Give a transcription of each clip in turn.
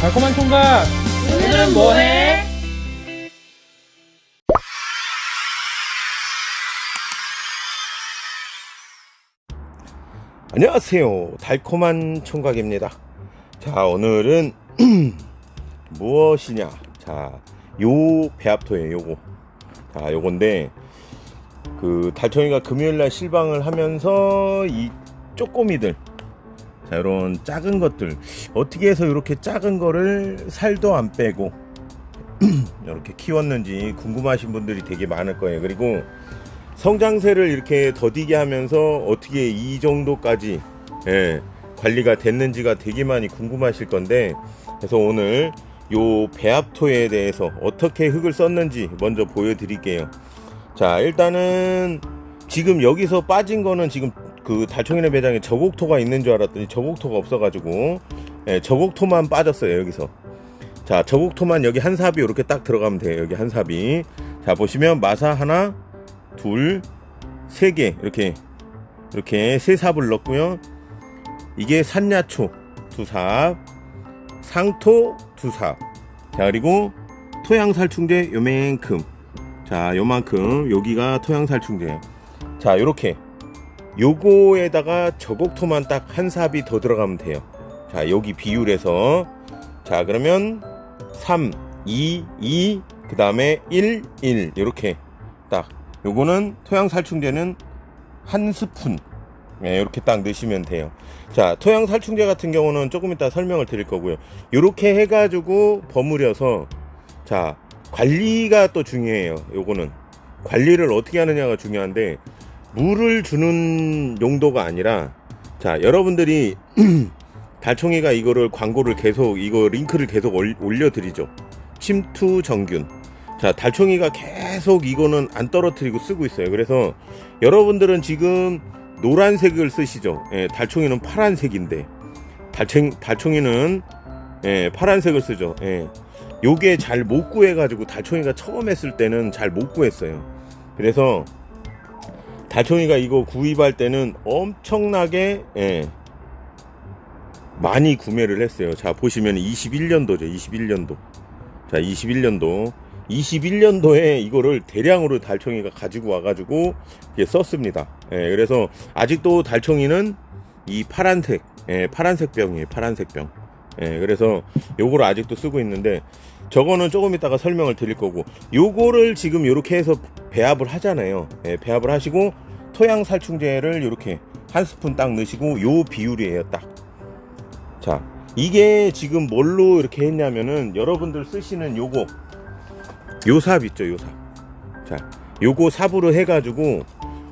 달콤한 총각 오늘은 뭐해? 안녕하세요. 달콤한 총각입니다. 자, 오늘은 무엇이냐? 자, 요 배합토예요, 요거. 자, 요건데 그 달총이가 금요일 날 실방을 하면서 이 쪼꼬미들 자, 요런 작은 것들 어떻게 해서 이렇게 작은 거를 살도 안 빼고 이렇게 키웠는지 궁금하신 분들이 되게 많을 거예요. 그리고 성장세를 이렇게 더디게 하면서 어떻게 이 정도까지 예, 관리가 됐는지가 되게 많이 궁금하실 건데 그래서 오늘 요 배합토에 대해서 어떻게 흙을 썼는지 먼저 보여드릴게요. 자 일단은 지금 여기서 빠진 거는 지금 그 달총이네 매장에 저곡토가 있는 줄 알았더니 저곡토가 없어가지고 예, 저곡토만 빠졌어요 여기서 자 저곡토만 여기 한 삽이 이렇게 딱 들어가면 돼요 여기 한 삽이 자 보시면 마사 하나 둘, 세 개 이렇게 이렇게 세 삽을 넣고요. 이게 산야초 두 삽, 상토 두 삽. 자 그리고 토양살충제 요만큼. 자 요만큼 여기가 토양살충제. 자 요렇게 요거에다가 저곡토만 딱 한 삽이 더 들어가면 돼요. 자 여기 비율에서 자 그러면 3, 2, 2, 그 다음에 1, 1 이렇게 딱 요거는 토양 살충제는 한 스푼 네, 이렇게 딱 넣으시면 돼요. 자, 토양 살충제 같은 경우는 조금 이따 설명을 드릴 거고요. 이렇게 해가지고 버무려서 자 관리가 또 중요해요. 요거는 관리를 어떻게 하느냐가 중요한데 물을 주는 용도가 아니라 자 여러분들이 달총이가 이거를 광고를 계속 이거 링크를 계속 올- 올려드리죠. 침투 정균. 자, 달총이가 계속 이거는 안 떨어뜨리고 쓰고 있어요. 그래서 여러분들은 지금 노란색을 쓰시죠. 예, 달총이는 파란색인데 달총 달총이는 예, 파란색을 쓰죠. 예. 요게 잘 못 구해가지고 달총이가 처음 했을 때는 잘 못 구했어요. 그래서 달총이가 이거 구입할 때는 엄청나게 예, 많이 구매를 했어요. 자 보시면 21년도죠. 21년도. 자 21년도. 21년도에 이거를 대량으로 달총이가 가지고 와가지고 썼습니다. 예, 그래서 아직도 달총이는 이 파란색, 예, 파란색 병이에요. 파란색 병. 예, 그래서 요거를 아직도 쓰고 있는데 저거는 조금 이따가 설명을 드릴 거고 요거를 지금 요렇게 해서 배합을 하잖아요. 예, 배합을 하시고 토양 살충제를 요렇게 한 스푼 딱 넣으시고 요 비율이에요. 딱. 자, 이게 지금 뭘로 이렇게 했냐면은 여러분들 쓰시는 요거 요삽 있죠, 요 삽. 자, 요거 삽으로 해가지고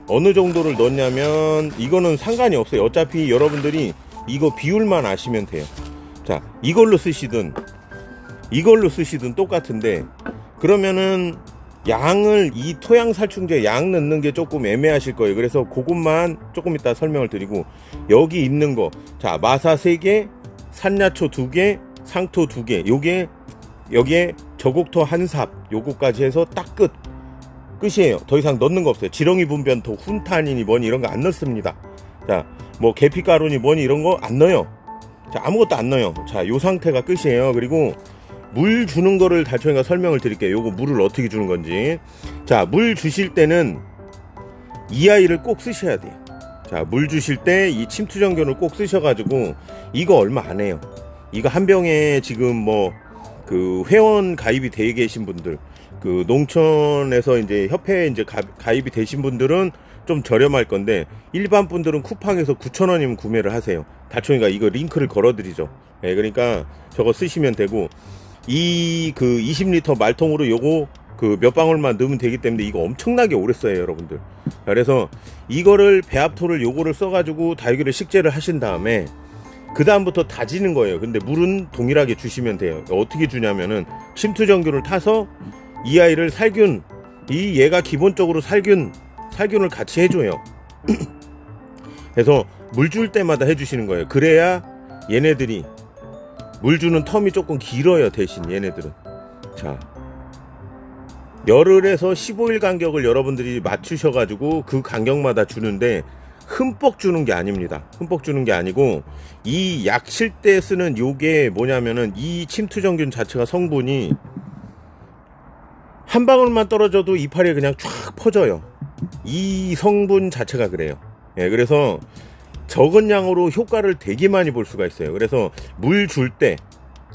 어느 정도를 넣냐면 이거는 상관이 없어요. 어차피 여러분들이 이거 비율만 아시면 돼요. 자, 이걸로 쓰시든 이걸로 쓰시든 똑같은데 그러면은 양을 이 토양 살충제 양 넣는 게 조금 애매하실 거예요. 그래서 그것만 조금 이따 설명을 드리고 여기 있는 거, 자 마사 3개, 산야초 2개, 상토 2개. 요게 여기에 저곡토 한 삽, 요거까지 해서 딱 끝. 끝이에요. 더 이상 넣는 거 없어요. 지렁이 분변 토, 훈탄이니 뭐니 이런 거 안 넣습니다. 자, 뭐 계피가루니 뭐니 이런 거 안 넣어요. 자, 아무것도 안 넣어요. 자, 요 상태가 끝이에요. 그리고 물 주는 거를 달총이가 설명을 드릴게요. 요거 물을 어떻게 주는 건지. 자, 물 주실 때는 이 아이를 꼭 쓰셔야 돼요. 자, 물 주실 때 이 침투정균을 꼭 쓰셔가지고 이거 얼마 안 해요. 이거 한 병에 지금 뭐 그 회원 가입이 돼 계신 분들, 그 농촌에서 이제 협회에 이제 가, 가입이 되신 분들은 좀 저렴할 건데 일반 분들은 쿠팡에서 9,000원이면 구매를 하세요. 다총이가 이거 링크를 걸어드리죠. 예, 그러니까 저거 쓰시면 되고 이 그 20리터 말통으로 요거 그 몇 방울만 넣으면 되기 때문에 이거 엄청나게 오래 써요, 여러분들. 그래서 이거를 배합토를 요거를 써가지고 달걀을 식재를 하신 다음에 그 다음부터 다지는 거예요. 근데 물은 동일하게 주시면 돼요. 어떻게 주냐면은 침투정균을 타서 이 아이를 살균, 이 얘가 기본적으로 살균, 살균을 같이 해줘요. 그래서 물 줄 때마다 해주시는 거예요. 그래야 얘네들이 물 주는 텀이 조금 길어요. 대신 얘네들은. 자. 열흘에서 15일 간격을 여러분들이 맞추셔 가지고 그 간격마다 주는데 흠뻑 주는 게 아닙니다. 흠뻑 주는 게 아니고 이약칠때 쓰는 요게 뭐냐면은 이 침투정균 자체가 성분이 한 방울만 떨어져도 이파리에 그냥 쫙 퍼져요. 이 성분 자체가 그래요. 예, 그래서 적은 양으로 효과를 되게 많이 볼 수가 있어요. 그래서 물 줄 때,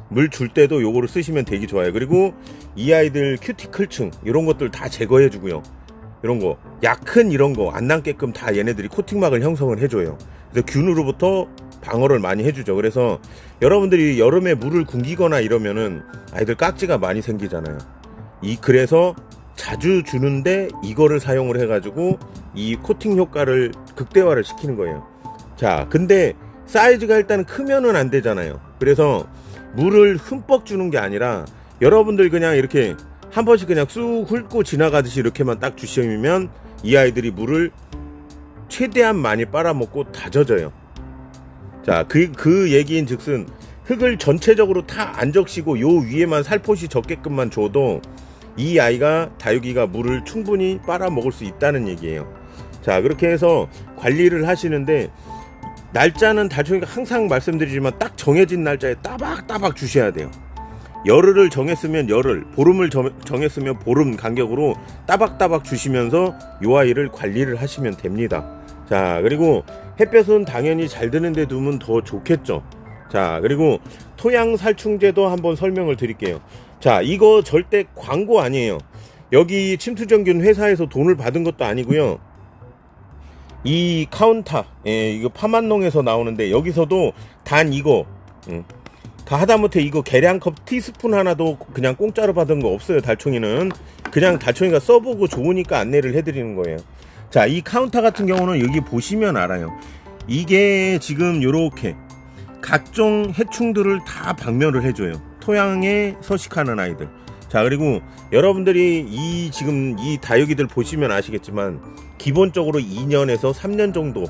물 줄 때도 요거를 쓰시면 되게 좋아요. 그리고 이 아이들 큐티클층, 이런 것들 다 제거해 주고요. 이런 거, 약한 이런 거 안 남게끔 다 얘네들이 코팅막을 형성을 해줘요. 그래서 균으로부터 방어를 많이 해주죠. 그래서 여러분들이 여름에 물을 굶기거나 이러면은 아이들 깍지가 많이 생기잖아요. 이 그래서 자주 주는데 이거를 사용을 해가지고 이 코팅 효과를 극대화를 시키는 거예요. 자, 근데 사이즈가 일단 크면은 안 되잖아요. 그래서 물을 흠뻑 주는 게 아니라 여러분들 그냥 이렇게 한 번씩 그냥 쑥 훑고 지나가듯이 이렇게만 딱 주시면 이 아이들이 물을 최대한 많이 빨아먹고 다 젖어요. 자, 그, 그 얘기인 즉슨 흙을 전체적으로 다 안 적시고 요 위에만 살포시 적게끔만 줘도 이 아이가 다육이가 물을 충분히 빨아먹을 수 있다는 얘기예요. 자, 그렇게 해서 관리를 하시는데 날짜는 달총이가 항상 말씀드리지만 딱 정해진 날짜에 따박따박 주셔야 돼요. 열흘을 정했으면 열흘, 보름을 정, 정했으면 보름 간격으로 따박따박 주시면서 요 아이를 관리를 하시면 됩니다. 자, 그리고 햇볕은 당연히 잘 드는데 두면 더 좋겠죠. 자, 그리고 토양 살충제도 한번 설명을 드릴게요. 자, 이거 절대 광고 아니에요. 여기 침투정균 회사에서 돈을 받은 것도 아니고요. 이 카운타, 예, 이거 파만농에서 나오는데 여기서도 단 이거, 음, 다 하다못해 이거 계량컵 티스푼 하나도 그냥 공짜로 받은 거 없어요. 달총이는 그냥 달총이가 써보고 좋으니까 안내를 해드리는 거예요. 자, 이 카운터 같은 경우는 여기 보시면 알아요. 이게 지금 요렇게 각종 해충들을 다 박멸을 해줘요. 토양에 서식하는 아이들. 자, 그리고 여러분들이 이 지금 이 다육이들 보시면 아시겠지만 기본적으로 2년에서 3년 정도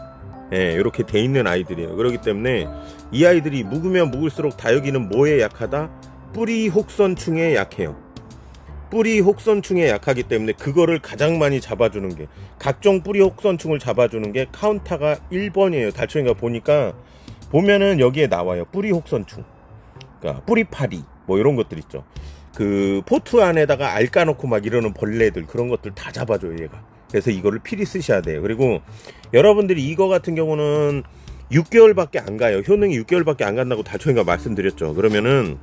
예, 이렇게 돼 있는 아이들이에요. 그렇기 때문에 이 아이들이 묵으면 묵을수록 다육이는 뭐에 약하다? 뿌리 혹선충에 약해요. 뿌리 혹선충에 약하기 때문에 그거를 가장 많이 잡아주는 게 각종 뿌리 혹선충을 잡아주는 게 카운타가 1번이에요. 달총이가 보니까 보면은 여기에 나와요. 뿌리 혹선충. 그러니까 뿌리파리 뭐 이런 것들 있죠. 그 포트 안에다가 알 까놓고 막 이러는 벌레들 그런 것들 다 잡아줘요 얘가. 그래서 이거를 필히 쓰셔야 돼요. 그리고 여러분들이 이거 같은 경우는 6개월밖에 안 가요. 효능이 6개월밖에 안 간다고 달총이가 말씀드렸죠. 그러면은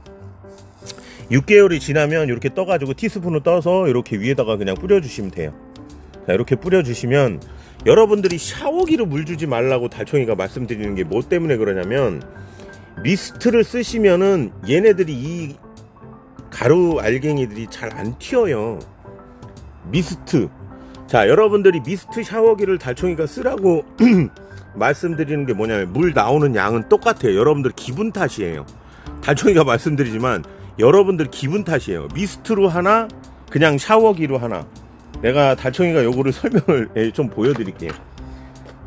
6개월이 지나면 이렇게 떠가지고 티스푼을 떠서 이렇게 위에다가 그냥 뿌려주시면 돼요. 자, 이렇게 뿌려주시면 여러분들이 샤워기로 물 주지 말라고 달총이가 말씀드리는 게 뭐 때문에 그러냐면 미스트를 쓰시면은 얘네들이 이 가루 알갱이들이 잘 안 튀어요. 미스트. 자, 여러분들이 미스트 샤워기를 달총이가 쓰라고 말씀드리는 게 뭐냐면 물 나오는 양은 똑같아요. 여러분들 기분 탓이에요. 달총이가 말씀드리지만 여러분들 기분 탓이에요. 미스트로 하나, 그냥 샤워기로 하나. 내가 달총이가 요거를 설명을 예, 좀 보여드릴게요.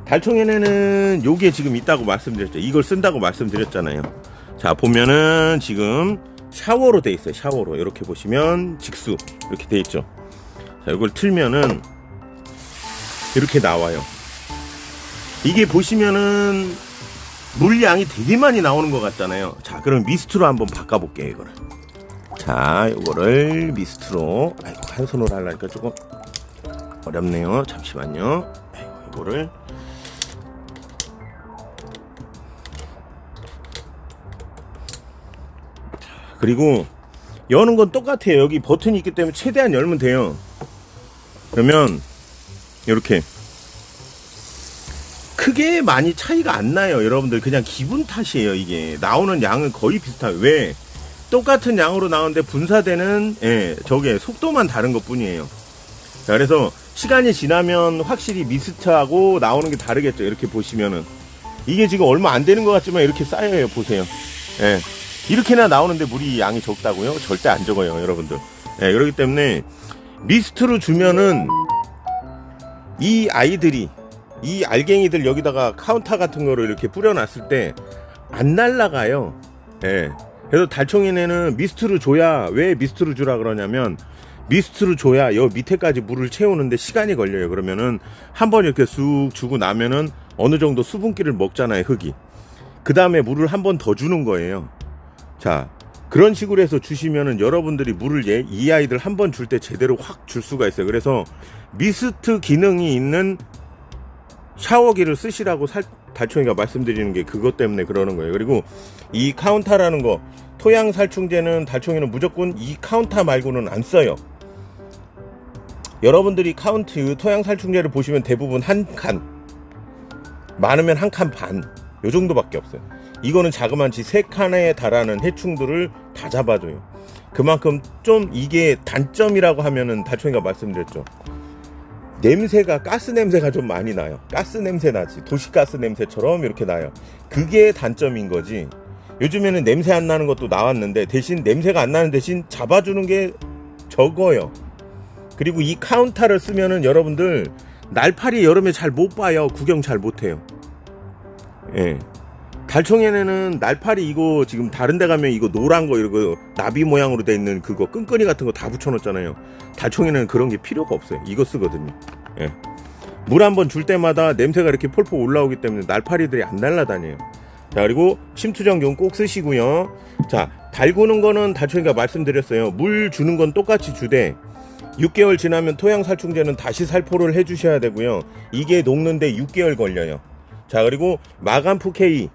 달총에는 요게 지금 있다고 말씀드렸죠. 이걸 쓴다고 말씀드렸잖아요. 자, 보면은 지금 샤워로 돼 있어요. 샤워로. 이렇게 보시면 직수. 이렇게 돼 있죠. 자, 이걸 틀면은 이렇게 나와요. 이게 보시면은 물량이 되게 많이 나오는 것 같잖아요. 자, 그럼 미스트로 한번 바꿔볼게요, 이거를. 자, 이거를 미스트로. 아이고, 한 손으로 하려니까 조금 어렵네요. 잠시만요. 아이고, 이거를. 자, 그리고 여는 건 똑같아요. 여기 버튼이 있기 때문에 최대한 열면 돼요. 그러면 이렇게 크게 많이 차이가 안 나요. 여러분들 그냥 기분 탓이에요. 이게 나오는 양은 거의 비슷해요. 왜? 똑같은 양으로 나오는데 분사되는 예, 저게 속도만 다른 것 뿐이에요. 자, 그래서 시간이 지나면 확실히 미스트하고 나오는 게 다르겠죠. 이렇게 보시면은 이게 지금 얼마 안 되는 것 같지만 이렇게 쌓여요. 보세요. 예. 이렇게나 나오는데 물이 양이 적다고요? 절대 안 적어요, 여러분들. 예, 그렇기 때문에 미스트로 주면은 이 아이들이 이 알갱이들 여기다가 카운터 같은 거를 이렇게 뿌려놨을 때 안 날라가요. 예. 그래서 달총이네는 미스트로 줘야 왜 미스트로 주라 그러냐면 미스트로 줘야 여 밑에까지 물을 채우는데 시간이 걸려요. 그러면은 한 번 이렇게 쑥 주고 나면은 어느 정도 수분기를 먹잖아요, 흙이. 그 다음에 물을 한 번 더 주는 거예요. 자, 그런 식으로 해서 주시면은 여러분들이 물을 얘, 이 아이들 한 번 줄 때 제대로 확 줄 수가 있어요. 그래서 미스트 기능이 있는 샤워기를 쓰시라고 살, 달총이가 말씀드리는 게 그것 때문에 그러는 거예요. 그리고 이 카운타라는 거, 토양 살충제는 달총이는 무조건 이 카운타 말고는 안 써요. 여러분들이 카운트 토양 살충제를 보시면 대부분 한 칸, 많으면 한 칸 반, 요 정도밖에 없어요. 이거는 자그만치 세 칸에 달하는 해충들을 다 잡아줘요. 그만큼 좀 이게 단점이라고 하면은 달총이가 말씀드렸죠. 냄새가 가스 냄새가 좀 많이 나요. 가스 냄새 나지. 도시가스 냄새처럼 이렇게 나요. 그게 단점인 거지. 요즘에는 냄새 안 나는 것도 나왔는데 대신 냄새가 안 나는 대신 잡아주는 게 적어요. 그리고 이 카운터를 쓰면은 여러분들 날파리 여름에 잘 못 봐요. 구경 잘 못 해요. 예. 달총에는 날파리 이거 지금 다른 데 가면 이거 노란 거 이거 나비 모양으로 돼 있는 그거 끈끈이 같은 거 다 붙여 놓잖아요. 달총에는 그런 게 필요가 없어요. 이거 쓰거든요. 예. 물 한 번 줄 때마다 냄새가 이렇게 폴폴 올라오기 때문에 날파리들이 안 날아다녀요. 자, 그리고 침투정경 꼭 쓰시고요. 자, 달구는 거는 달총이가 말씀드렸어요. 물 주는 건 똑같이 주되 6개월 지나면 토양 살충제는 다시 살포를 해 주셔야 되고요. 이게 녹는데 6개월 걸려요. 자, 그리고 마감 푸케이.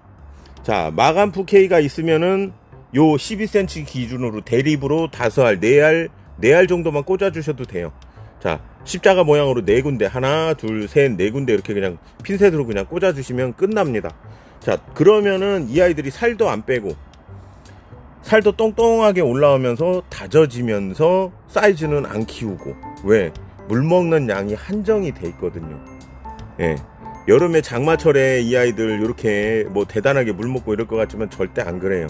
자, 마감 푸케이가 있으면은 요 12cm 기준으로 대립으로 5알, 4알, 4알 정도만 꽂아 주셔도 돼요. 자, 십자가 모양으로 네 군데, 하나, 둘, 셋, 네 군데 이렇게 그냥 핀셋으로 그냥 꽂아 주시면 끝납니다. 자, 그러면은 이 아이들이 살도 안 빼고 살도 똥똥하게 올라오면서 다져지면서 사이즈는 안 키우고 왜? 물 먹는 양이 한정이 돼 있거든요. 예. 여름에 장마철에 이 아이들 이렇게 뭐 대단하게 물 먹고 이럴 것 같지만 절대 안 그래요.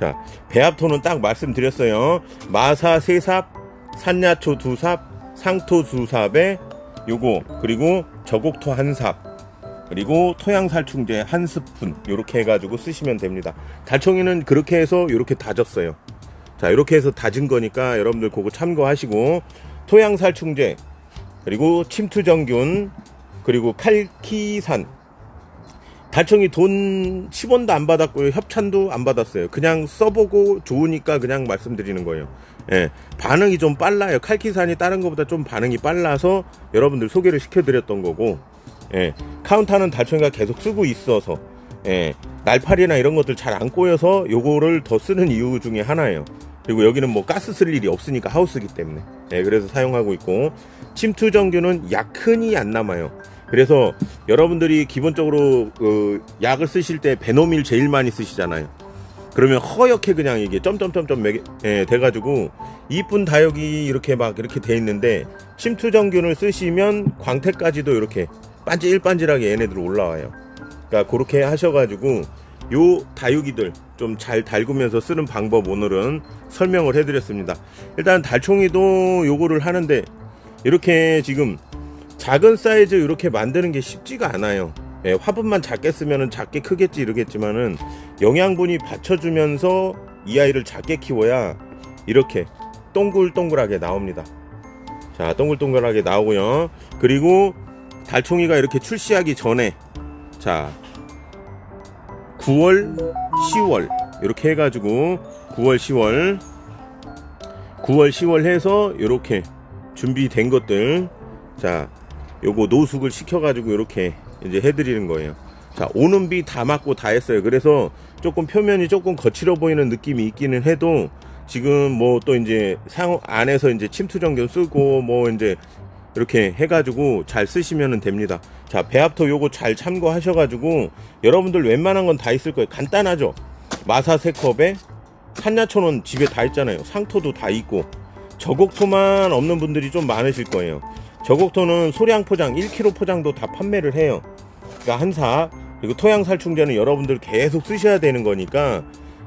자, 배합토는 딱 말씀드렸어요. 마사 세삽, 산야초 두삽, 상토 두삽에 요거 그리고 저곡토 한 삽. 그리고 토양살충제 한 스푼 이렇게 해가지고 쓰시면 됩니다. 달총이는 그렇게 해서 이렇게 다졌어요. 자 이렇게 해서 다진 거니까 여러분들 그거 참고하시고 토양살충제 그리고 침투정균 그리고 칼키산. 달총이 돈 10원도 안 받았고요. 협찬도 안 받았어요. 그냥 써보고 좋으니까 그냥 말씀드리는 거예요. 예, 반응이 좀 빨라요. 칼키산이 다른 것보다 좀 반응이 빨라서 여러분들 소개를 시켜드렸던 거고 예, 카운터는 달총이가 계속 쓰고 있어서 예, 날파리나 이런 것들 잘 안 꼬여서 요거를 더 쓰는 이유 중에 하나예요. 그리고 여기는 뭐 가스 쓸 일이 없으니까 하우스기 때문에 예, 그래서 사용하고 있고 침투정균은 약 흔히 안 남아요. 그래서 여러분들이 기본적으로 그 약을 쓰실 때 베노밀 제일 많이 쓰시잖아요. 그러면 허옇게 그냥 이게 점점점점 매개, 예, 돼가지고 이쁜 다육이 이렇게 막 이렇게 돼 있는데 침투정균을 쓰시면 광택까지도 이렇게 반질반질하게 얘네들 올라와요. 그러니까 그렇게 하셔가지고 요 다육이들 좀 잘 달구면서 쓰는 방법 오늘은 설명을 해드렸습니다. 일단 달총이도 요거를 하는데 이렇게 지금 작은 사이즈 이렇게 만드는 게 쉽지가 않아요. 예, 화분만 작게 쓰면은 작게 크겠지 이러겠지만은 영양분이 받쳐주면서 이 아이를 작게 키워야 이렇게 동글동글하게 나옵니다. 자, 동글동글하게 나오고요. 그리고 달총이가 이렇게 출시하기 전에 자 9월, 10월 이렇게 해가지고 9월, 10월 9월, 10월 해서 이렇게 준비된 것들 자 요거 노숙을 시켜가지고 이렇게 이제 해드리는 거예요. 자 오는 비 다 맞고 다 했어요. 그래서 조금 표면이 조금 거칠어 보이는 느낌이 있기는 해도 지금 뭐 또 이제 상 안에서 이제 침투정균 쓰고 뭐 이제 이렇게 해가지고 잘 쓰시면 됩니다. 자, 배합토 요거 잘 참고하셔가지고 여러분들 웬만한 건 다 있을 거예요. 간단하죠? 마사 세 컵에 산야초는 집에 다 있잖아요. 상토도 다 있고 저곡토만 없는 분들이 좀 많으실 거예요. 저곡토는 소량 포장 1kg 포장도 다 판매를 해요. 그러니까 한사 그리고 토양 살충제는 여러분들 계속 쓰셔야 되는 거니까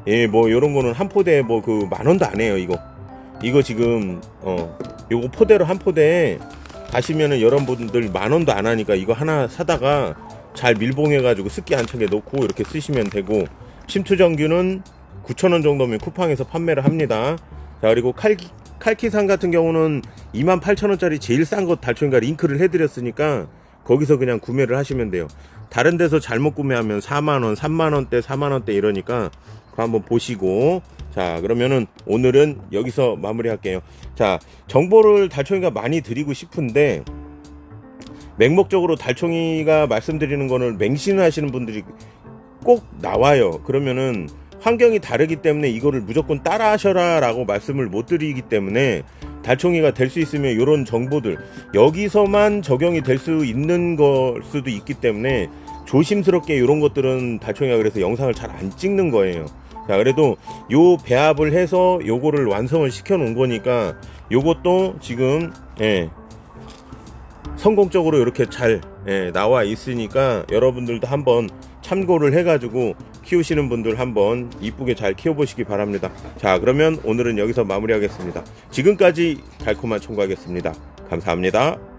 예, 뭐 요런 거는 한 포대에 뭐 그 만 원도 안 해요, 이거. 이거 지금 어 요거 포대로 한 포대에 가시면은 여러분들 만 원도 안 하니까 이거 하나 사다가 잘 밀봉해 가지고 습기 안 차게 놓고 이렇게 쓰시면 되고 침투정균은 9,000원 정도면 쿠팡에서 판매를 합니다. 자 그리고 칼기, 칼키산 같은 경우는 28,000원짜리 제일 싼거 달총이가 링크를 해드렸으니까 거기서 그냥 구매를 하시면 돼요. 다른 데서 잘못 구매하면 4만원, 3만원대, 4만원대 이러니까 그거 한번 보시고 자 그러면은 오늘은 여기서 마무리할게요. 자 정보를 달총이가 많이 드리고 싶은데 맹목적으로 달총이가 말씀드리는 거를 맹신을 하시는 분들이 꼭 나와요. 그러면은 환경이 다르기 때문에 이거를 무조건 따라 하셔라 라고 말씀을 못 드리기 때문에 달총이가 될 수 있으면 이런 정보들 여기서만 적용이 될 수 있는 걸 수도 있기 때문에 조심스럽게 이런 것들은 달총이가 그래서 영상을 잘 안 찍는 거예요. 자, 그래도 요 배합을 해서 요거를 완성을 시켜 놓은 거니까 요것도 지금 예, 성공적으로 이렇게 잘 예, 나와 있으니까 여러분들도 한번 참고를 해가지고 키우시는 분들 한번 이쁘게 잘 키워보시기 바랍니다. 자, 그러면 오늘은 여기서 마무리하겠습니다. 지금까지 달콤한 총각이었습니다. 감사합니다.